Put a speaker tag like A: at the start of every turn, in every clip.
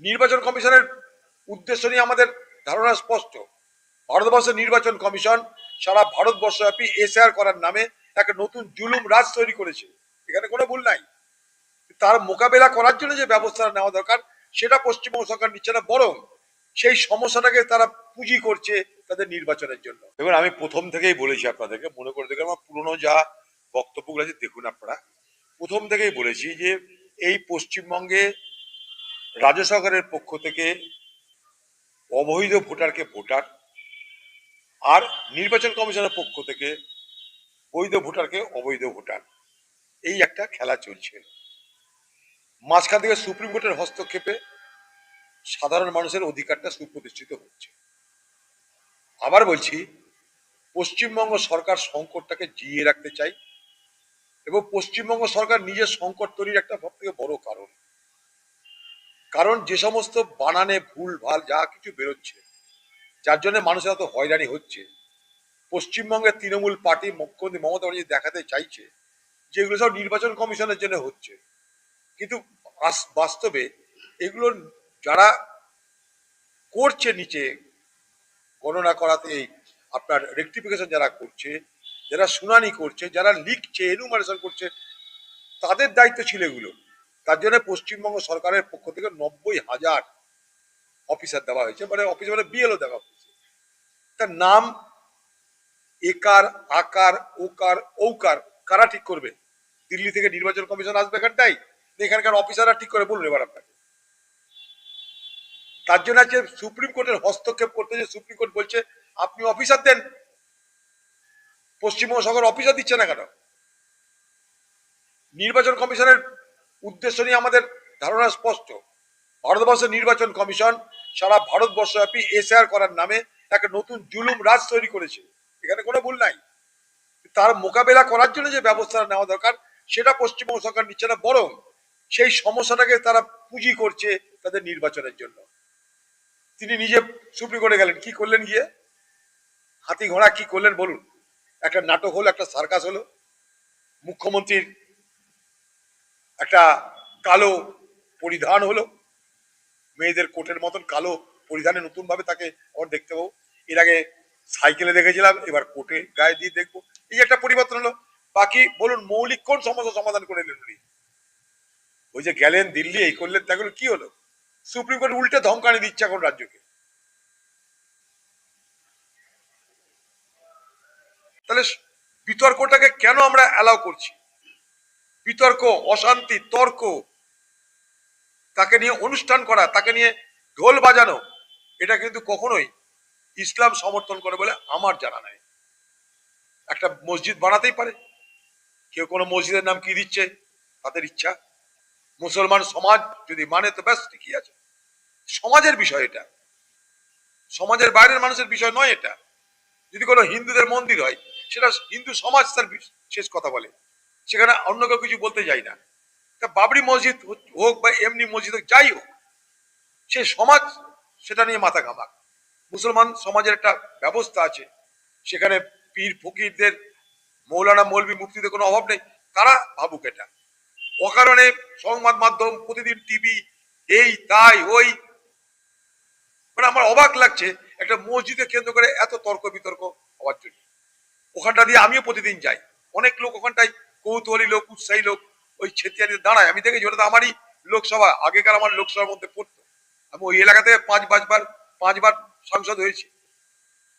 A: নির্বাচন কমিশনের উদ্দেশ্য নিয়ে আমাদের ধারণা স্পষ্ট। ভারতবর্ষের নির্বাচন কমিশন সারা ভারতবর্ষব্যাপী এসআর করার নামে একটা নতুন জুলুম রাজ তৈরি করেছে। এখানে কোনো ভুল নাই। তার মোকাবেলা করার জন্য যে ব্যবস্থা নেওয়া দরকার, সেটা পশ্চিমবঙ্গ সরকার নিচ্ছে না, বরং সেই সমস্যাটাকে তারা পুঁজি করছে তাদের নির্বাচনের জন্য। এবার আমি প্রথম থেকেই বলেছি আপনাদেরকে, মনে করে দেখুন, আমার পুরনো যা বক্তব্যগুলো আছে, দেখুন আপনারা। প্রথম থেকেই বলেছি যে, এই পশ্চিমবঙ্গে রাজ্য সরকারের পক্ষ থেকে অবৈধ ভোটারকে ভোটার আর নির্বাচন কমিশনের পক্ষ থেকে বৈধ ভোটারকে অবৈধ ভোটার। এই একটা খেলা চলছে। মাঝখান থেকে সুপ্রিম কোর্টের হস্তক্ষেপে সাধারণ মানুষের অধিকারটা সুপ্রতিষ্ঠিত হচ্ছে। আবার বলছি, পশ্চিমবঙ্গ সরকার সংকটটাকে জিয়ে রাখতে চাই এবং পশ্চিমবঙ্গ সরকার নিজের সংকট তৈরির একটা সব থেকে বড় কারণ। কারণ যে সমস্ত বানানে ভুল, ভালো যা কিছু বেরোচ্ছে, যার জন্য মানুষের এত হয়রানি হচ্ছে। পশ্চিমবঙ্গের তৃণমূল পার্টি মুখ্যমন্ত্রী মমতা ব্যানার্জি দেখাতে চাইছে যে এগুলো সব নির্বাচন কমিশনের জন্য হচ্ছে। কিন্তু বাস্তবে এগুলো যারা করছে নিচে, গণনা করাতে আপনার রেকটিফিকেশন যারা করছে, যারা শুনানি করছে, যারা লিখছে এনুমারেশন করছে, তাদের দায়িত্ব ছিল এগুলো। তার জন্য পশ্চিমবঙ্গ সরকারের পক্ষ থেকে নব্বই হাজার অফিসার দেওয়া হয়েছে মানে অফিস মানে বিএলও দেওয়া হয়েছে। তার নাম একার, আকার, ওকার, ঔকার, কারা ঠিক করবে? দিল্লি থেকে নির্বাচন কমিশন আসবে এখানটাই? এখানকার অফিসাররা ঠিক করে বলুন এবার আপনাকে। তার জন্য আছে সুপ্রিম কোর্টের হস্তক্ষেপ করতে যে সুপ্রিম কোর্ট বলছে, আপনি অফিসার দেন। পশ্চিমবঙ্গ সরকার অফিসার দিচ্ছে না কেন? নির্বাচন কমিশনের উদ্দেশ্য নিয়ে আমাদের ধারণা স্পষ্ট। ভারতবর্ষের নির্বাচন কমিশন সারা ভারতবর্ষব্যাপী এসআর করার নামে একটা নতুন জুলুম রাজ তৈরি করেছে। এখানে কোনো ভুল নাই। তার মোকাবেলা করার জন্য যে ব্যবস্থা নেওয়া দরকার, সেটা পশ্চিমবঙ্গ সরকার নিচ্ছে না, বরং সেই সমস্যাটাকে তারা পুঁজি করছে তাদের নির্বাচনের জন্য। তিনি নিজে সুপ্রিম কোর্টে গেলেন, কি করলেন গিয়ে? হাতি ঘোড়া কি করলেন বলুন। একটা নাটক হলো, একটা সার্কাস হলো। মুখ্যমন্ত্রীর একটা কালো পরিধান হলো। মেয়েদের কোটের মতন কালো পরিধানে নতুন ভাবে তাকে আমার দেখতে পাবো। এর আগে সাইকেলে দেখেছিলাম, এবার কোটে গায়ে দিয়ে দেখব। এই একটা পরিবর্তন হলো। বাকি বলুন, মৌলিক কোন সমস্যা সমাধান করে নিলেন উনি? ওই যে গেলেন দিল্লি, এই করলেন তাগুলো কি হলো? সুপ্রিম কোর্ট উল্টে ধমকানি দিচ্ছে এখন রাজ্যকে। তাহলে বিতর্কটাকে কেন আমরা অ্যালাউ করছি? বিতর্ক, অশান্তি, তর্ক, তাকে নিয়ে অনুষ্ঠান করা, তাকে নিয়ে ঢোল বাজানো, এটা কিন্তু কখনোই ইসলাম সমর্থন করে বলে আমার জানা নাই। একটা মসজিদ বানাতেই পারে। কেউ কোনো মসজিদের নাম কি দিচ্ছে? তাদের ইচ্ছা। মুসলমান সমাজ যদি মানে তো ব্যাস, ঠিকই আছে। সমাজের বিষয় এটা। সমাজের বাইরের মানুষের বিষয় নয় এটা। যদি কোনো হিন্দুদের মন্দির হয়, সেটা হিন্দু সমাজ তার শেষ কথা বলে। সেখানে অন্য কেউ কিছু বলতে যাই না। তা বাবরি মসজিদ হোক- বা এমনি মসজিদ হোক, যাই হোক, সে সমাজ সেটা নিয়ে মাথা ঘামাক। মুসলমান সমাজের একটা ব্যবস্থা আছে। সেখানে পীর ফকিরদের, মৌলানা মৌলবী মুক্তিদের কোনো অভাব নেই। তারা ভাবুক এটা। অকারণে সংবাদ মাধ্যম প্রতিদিন টিভি, এই, তাই, ওই। মানে আমার অবাক লাগছে একটা মসজিদে কেন্দ্র করে এত তর্ক বিতর্ক হওয়ার জন্য। ওখানটা দিয়ে আমিও প্রতিদিন যাই। অনেক লোক ওখানটায় কৌতূহলী লোক, উৎসাহী লোক, ওই ছেতিয়ানিতে দাঁড়ায়। আমি দেখেছি, ওটা তো আমারই লোকসভা, আগেকার আমার লোকসভার মধ্যে পড়তো। আমি ওই এলাকাতে পাঁচ পাঁচবার পাঁচবার সাংসদ হয়েছি।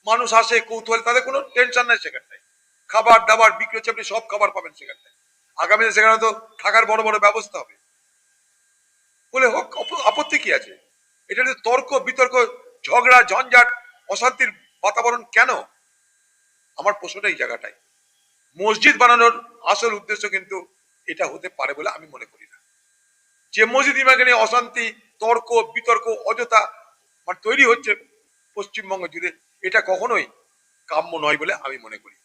A: মানুষ আসে, কৌতূহল, তাদের কোনো টেনশন নাই সেখানটায়। খাবার দাবার, বিক্রি হচ্ছে, আপনি সব খাবার পাবেন সেখানটায়। আগামীতে সেখানে তো থাকার বড় বড় ব্যবস্থা হবে। বলে, হোক আপত্তি কি আছে? এটা তর্ক, বিতর্ক, ঝগড়া, ঝঞ্ঝাট, অশান্তির বাতাবরণ কেন? আমার প্রশ্নটা এই জায়গাটায়। মসজিদ বানানোর আসল উদ্দেশ্য কিন্তু এটা হতে পারে বলে আমি মনে করি না। যে মসজিদ ইমাকে নিয়ে অশান্তি, তর্ক, বিতর্ক, অযথা মানে তৈরি হচ্ছে পশ্চিমবঙ্গ জুড়ে, এটা কখনোই কাম্য নয় বলে আমি মনে করি।